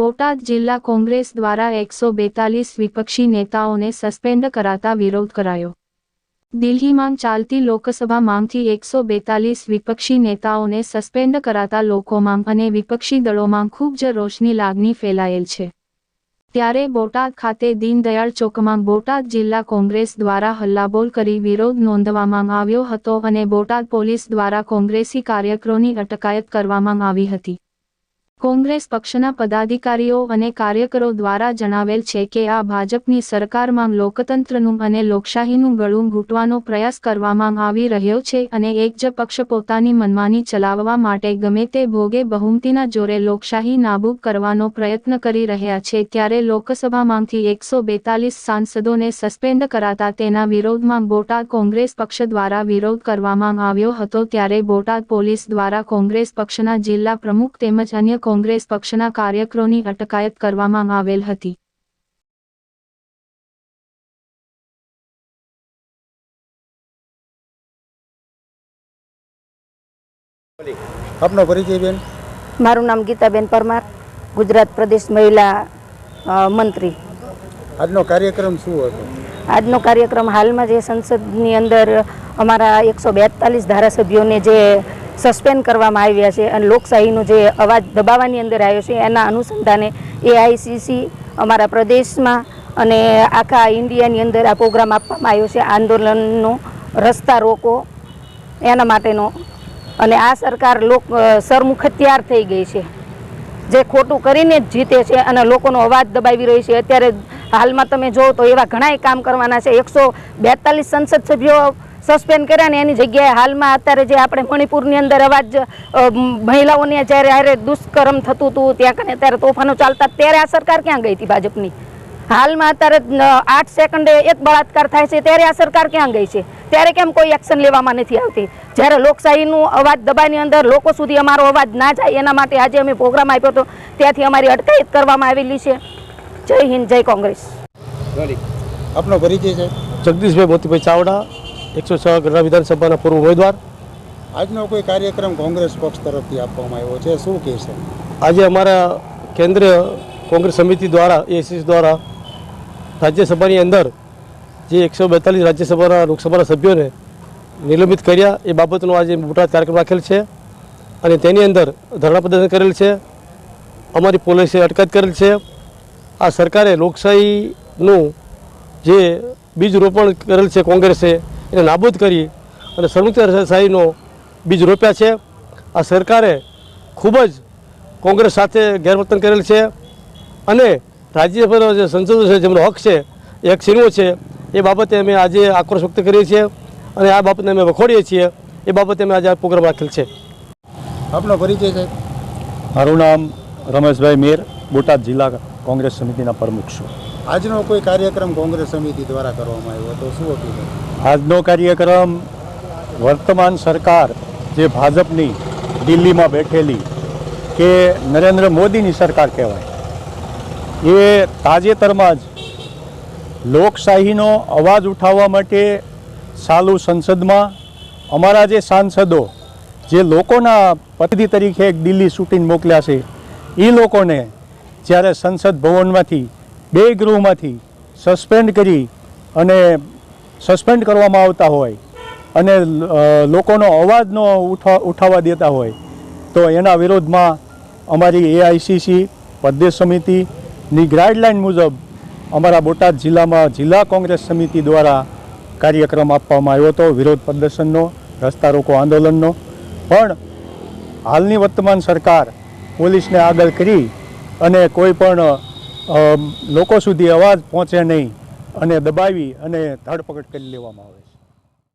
બોટાદ જિલ્લા કોંગ્રેસ દ્વારા એકસો બેતાલીસ વિપક્ષી નેતાઓને સસ્પેન્ડ કરાતા વિરોધ કરાયો. દિલ્હીમાં ચાલતી લોકસભા માંગથી એકસો બેતાલીસ વિપક્ષી નેતાઓને સસ્પેન્ડ કરાતા લોકોમાં અને વિપક્ષી દળોમાં ખૂબ જ રોષની લાગણી ફેલાયેલ છે. ત્યારે બોટાદ ખાતે દીનદયાળ ચોકમાં બોટાદ જિલ્લા કોંગ્રેસ દ્વારા હલ્લાબોલ કરી વિરોધ નોંધવામાં આવ્યો હતો અને બોટાદ પોલીસ દ્વારા કોંગ્રેસી કાર્યકરોની અટકાયત કરવામાં આવી હતી. કોંગ્રેસ પક્ષના પદાધિકારીઓ અને કાર્યકરો દ્વારા જણાવેલ છે કે આ ભાજપની સરકારમાં લોકતંત્રનું અને લોકશાહીનું ગળું ઘૂંટવાનો પ્રયાસ કરવામાં આવી રહ્યો છે અને એક જ પક્ષ પોતાની મનમાની ચલાવવા માટે ગમે તે ભોગે બહુમતીના જોરે લોકશાહી નાબૂદ કરવાનો પ્રયત્ન કરી રહ્યા છે ત્યારે લોકસભામાંથી એકસો બેતાલીસ સાંસદોને સસ્પેન્ડ કરાતા તેના વિરોધમાં બોટાદ કોંગ્રેસ પક્ષ દ્વારા વિરોધ કરવામાં આવ્યો હતો ત્યારે બોટાદ પોલીસ દ્વારા કોંગ્રેસ પક્ષના જિલ્લા પ્રમુખ તેમજ અન્ય કોંગ્રેસ પક્ષના કાર્યકરોની અટકાયત કરવામાં આવેલ હતી. આપનો પરિચય બેન? મારું નામ ગીતાબેન પરમાર ગુજરાત પ્રદેશ મહિલા મંત્રી. આજનો કાર્યક્રમ શું હતો? આજનો કાર્યક્રમ હાલમાં જે સંસદની અંદર અમારા એકસો બેતાલીસ ધારાસભ્યોને જે સસ્પેન્ડ કરવામાં આવ્યા છે અને લોકશાહીનો જે અવાજ દબાવવાની અંદર આવ્યો છે એના અનુસંધાને એઆઈસીસી અમારા પ્રદેશમાં અને આખા ઇન્ડિયાની અંદર આ પ્રોગ્રામ આપવામાં આવ્યો છે આંદોલનનો રસ્તા રોકો એના માટેનો. અને આ સરકાર લોક સરમુખ સરમુખત્યાર થઈ ગઈ છે. જે ખોટું કરીને જ જીતે છે અને લોકોનો અવાજ દબાવી રહી છે. અત્યારે હાલમાં તમે જોવો તો એવા ઘણાય કામ કરવાના છે. એકસો બેતાલીસ સંસદ સભ્યો સસ્પેન્ડ કર્યા ને એની જગ્યાએ હાલમાં અત્યારે જે આપણે મણિપુરની અંદર અવાજ મહિલાઓને જ્યારે હારે દુષ્કર્મ થતું હતું ત્યાં કને ત્યારે તોફાનો ચાલતા ત્યારે આ સરકાર ક્યાં ગઈ હતી ભાજપની? હાલમાં અત્યારે આઠ સેકન્ડે એક બળાત્કાર થાય છે ત્યારે આ સરકાર ક્યાં ગઈ છે? ત્યારે કેમ કોઈ એક્શન લેવામાં નથી આવતી? જ્યારે લોકશાહીનું અવાજ દબાઈની અંદર લોકો સુધી અમારો અવાજ ના જાય એના માટે આજે અમે પ્રોગ્રામ આપ્યો હતો ત્યાંથી અમારી અટકાયત કરવામાં આવેલી છે. જય હિન્દ જય કોંગ્રેસ. આપનો પરિચય છે? જગદીશભાઈ મોતીભાઈ ચાવડા એકસો છ ગઢડા વિધાનસભાના પૂર્વ ઉમેદવાર. આજનો કોઈ કાર્યક્રમ કોંગ્રેસ પક્ષ તરફથી આપવામાં આવ્યો છે શું કહેશે આજે અમારા કેન્દ્રીય કોંગ્રેસ સમિતિ દ્વારા એસીસી દ્વારા રાજ્યસભાની અંદર જે એકસો બેતાલીસ રાજ્યસભાના લોકસભાના સભ્યોને નિલંબિત કર્યા એ બાબતનો આજે મોટા કાર્યક્રમ રાખેલ છે અને તેની અંદર ધરણા પ્રદર્શન કરેલ છે અમારી પોલીસે અટકાયત કરેલ છે. આ સરકારે લોકશાહીનું જે બીજ રોપણ કરેલ છે કોંગ્રેસે એને નાબૂદ કરી અને સરમુખત્યારશાહીનો બીજ રોપ્યા છે. આ સરકારે ખૂબ જ કોંગ્રેસ સાથે ગેરવર્તન કરેલ છે અને રાજ્યસભાના જે સંસદો છે જેમનો હક છે એ હક છીનવો છે એ બાબતે અમે આજે આક્રોશ વ્યક્ત કરીએ છીએ અને આ બાબતને અમે વખોડીએ છીએ. એ બાબતે અમે આજે આ પ્રોગ્રામ રાખેલ છે. આપનો પરિચય છે? મારું નામ રમેશભાઈ મેર બોટાદ જિલ્લા કોંગ્રેસ સમિતિના પ્રમુખ છું. આજનો કોઈ કાર્યક્રમ કોંગ્રેસ સમિતિ દ્વારા કરવામાં આવ્યો તો શું હતું આજનો કાર્યક્રમ વર્તમાન સરકાર જે ભાજપની દિલ્હીમાં બેઠેલી કે નરેન્દ્ર મોદીની સરકાર કહેવાય, એ તાજેતરમાં જ લોકશાહીનો અવાજ ઉઠાવવા માટે સાલું સંસદમાં અમારા જે સાંસદો, જે લોકોના પ્રતિનિધિ તરીકે એક દિલ્હી શૂટિંગ મોકલ્યા છે, એ લોકોને જ્યારે સંસદ ભવનમાંથી બે ગૃહમાંથી સસ્પેન્ડ કરી અને સસ્પેન્ડ કરવામાં આવતા હોય અને લોકોનો અવાજ ન ઉઠા ઉઠાવવા દેતા હોય, તો એના વિરોધમાં અમારી એઆઈસીસી પ્રદેશ સમિતિની ગાઈડલાઇન મુજબ અમારા બોટાદ જિલ્લામાં જિલ્લા કોંગ્રેસ સમિતિ દ્વારા કાર્યક્રમ આપવામાં આવ્યો હતો, વિરોધ પ્રદર્શનનો, રસ્તા રોકો આંદોલનનો. પણ હાલની વર્તમાન સરકાર પોલીસને આગળ કરી અને કોઈ પણ લોકો સુધી અવાજ પહોંચે નહીં અને દબાવી અને ધરપકડ કરી લેવામાં આવે છે.